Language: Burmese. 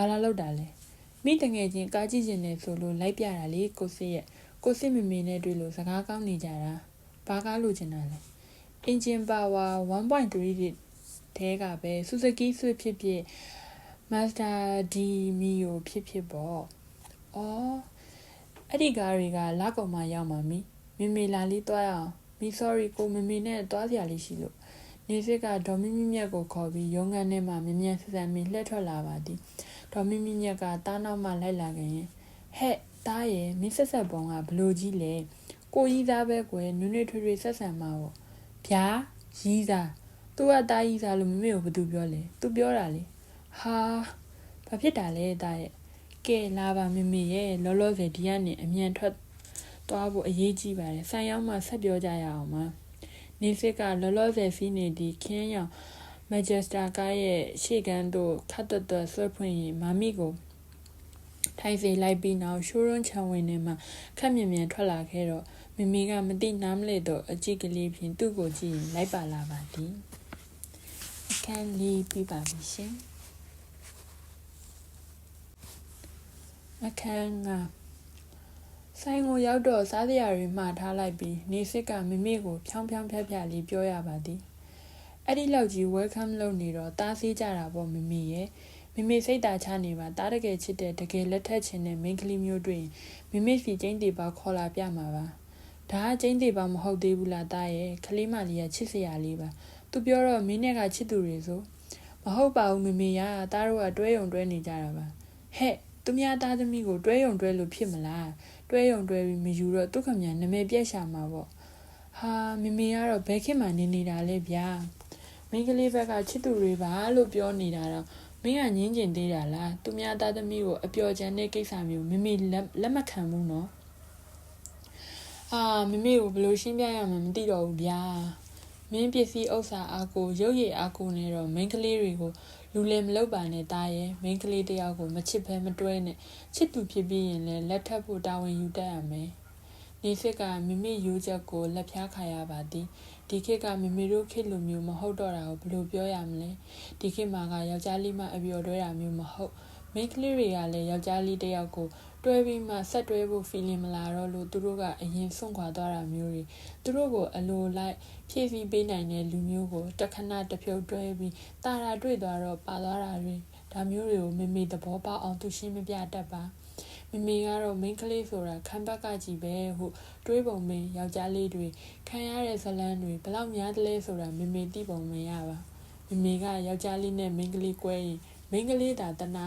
ဘာလာလောက်တာလဲမိတငယ်ချင်းကားကြည့်ကျင်နေဆိုလို့လိုက်ပြတာလေကိုစစ်ရဲ့ကိုစစ်မမေနဲ့တွေ့လို့စကားကောင်းနေကြတာဘာကားလို့ချင်တာလဲအင်ဂျင်ပါဝါ1.3တဲကပဲဆူဇူကီဆွဖြစ်ဖြစ် Mazda D Mio ဖြစ်ဖြစ်ပေါ့။အော်အဲ့ဒီကားတွေကလာကုန်မှရောက်မှာမီ။မေမေလာလေးတွားရအောင်။မီ sorry ကိုမေမေနဲ့တွားစရာလေးရှိလို့ နေစစ်ကဒေါ်မီမီမြက်ကိုခေါ်ပြီးရုံးခန်းထဲမှာမြင်မြန်ဆဆန်ပြီးလှည့်ထွက်လာပါသည်ဒေါ်မီမီမြက်ကတားနောက်မှလိုက်လာခင်ဟဲ့တားရဲ့မင်းဆက်ဆက်ပုံကဘလို့ကြီးလဲကိုကြီးသားပဲကွယ်နွေ့နွေ့ထွေထွေဆက်ဆံမှာပေါ့ဗျာကြီးသားသူကတားကြီးသားလို့မမေကိုဘာသူပြောလဲသူပြောတာလေဟာဘာဖြစ်တာလဲတားရဲ့ကဲလာပါမမေရဲ့လောလောဆယ်ဒီကနေအမြန်ထွက်သွားဖို့အရေးကြီးပါတယ်ဆိုင်ရောက်မှဆက်ပြောကြရအောင်ပါ နေစစ်ကလောလောဆယ်စီးနေဒီခင်းရောင် Manchester ကားရဲ့ရှေ့ကန်းတို့ခတ်တတဆွဲဖွင့်ရင်မမီကိုထိုင်စီလိုက်ပြီးနောက်ရှိုးရွန်းချံဝင်နေမှာခက်မြင်မြန်ထွက်လာခဲ့တော့မမေကမတိနားမလဲတော့အကြည့်ကလေးဖြင့်သူ့ကိုကြည့်ရင်လိုက်ပါလာပါသည်အခန်းလေးပြပါပြီရှင်အခန်းက ဆိုင်ကိုရောက်တော့စားစရာတွေမှားထားလိုက်ပြီးနေစစ်ကမမေကိုဖြောင်းဖြောင်းဖြတ်ဖြတ်လေးပြောရပါသည်အဲ့ဒီလောက်ကြီး welcome လုပ်နေတော့တားဆေးကြတာပေါ့မမေရဲ့မမေစိတ်တာချနေပါတားတကယ်ချစ်တဲ့တကယ်လက်ထက်ချင်တဲ့မိန်းကလေးမျိုးတွေ့ရင်မမေစီကျင်းတီပါခေါ်လာပြမှာပါဒါကကျင်းတီပါမဟုတ်သေးဘူးလားတားရဲ့ကလေးမလေးကချစ်စရာလေးပါသူပြောတော့မင်းနဲ့ကချစ်သူတွေဆိုမဟုတ်ပါဘူးမမေရတားတို့ကတွဲယုံတွဲနေကြတာပါဟဲ့သူများသားသမီးကိုတွဲယုံတွဲလို့ဖြစ်မလား တွဲယုံတွဲပြီးမယူတော့သူခမညာနမဲပြက်ရှာမှာပေါ့ဟာမမေကတော့ဘယ်ခေတ်မှနေနေတာလဲဗျာမိန်းကလေးဘက်ကချစ်သူတွေပါလို့ပြောနေတာတော့မင်းကငင်းကျင်သေးတာလားသူများသားသမီးကိုအပျော်ချမ်းတဲ့ကိစ္စမျိုးမမေလက်မခံဘူးနော်အာမမေကိုဘယ်လိုရှင်းပြရမှန်းမသိတော့ဘူးဗျာမင်းပစ္စည်းဥစ္စာအားကိုရုပ်ရည်အားကိုနဲ့တော့မိန်းကလေးတွေကိုလူလည်းမလုပ်ပါနဲ့တားရဲ့မိန်းကလေးတယောက်ကိုမချစ်ဘဲမတွဲနဲ့ချစ်သူဖြစ်ပြီးရင်လည်းလက်ထပ်ဖို့တာဝန်ယူတတ်ရမယ်နေစစ်ကမိမိယူချက်ကိုလက်ဖြားခါရပါသည်ဒီခေတ်ကမိမိတို့ခေတ်လိုမျိုးမဟုတ်တော့တာကိုဘယ်လိုပြောရမလဲဒီခေတ်မှာကယောက်ျားလေးမှအပျော်တွဲတာမျိုးမဟုတ် မိန်းကလေးတွေကလည်းယောက်ျားလေးတယောက်ကိုတွဲပြီးမှဆက်တွဲဖို့ feeling မလာတော့လို့သူတို့ကအရင်ဆုံးခွာသွားတာမျိုးတွေသူတို့ကိုအလိုလိုက်ဖြည့်ဆည်းပေးနိုင်တဲ့လူမျိုးကိုတခဏတဖြုတ်တွဲပြီးတာတာတွေ့သွားတော့ပါသွားတာတွေဒါမျိုးတွေကိုမေမေသဘောပေါက်အောင်သူရှင်းမပြတတ်ပါမမေကတော့မိန်းကလေးဆိုတာခံဘက်ကကြီးပဲဟုတွေးပုံမင်းယောက်ျားလေးတွေခံရတဲ့ဇလန်းတွေဘလောက်များတလဲဆိုတာမမေသိပုံမရပါမမေကယောက်ျားလေးနဲ့မိန်းကလေး꿰ရင်မိန်းကလေးသာတနာ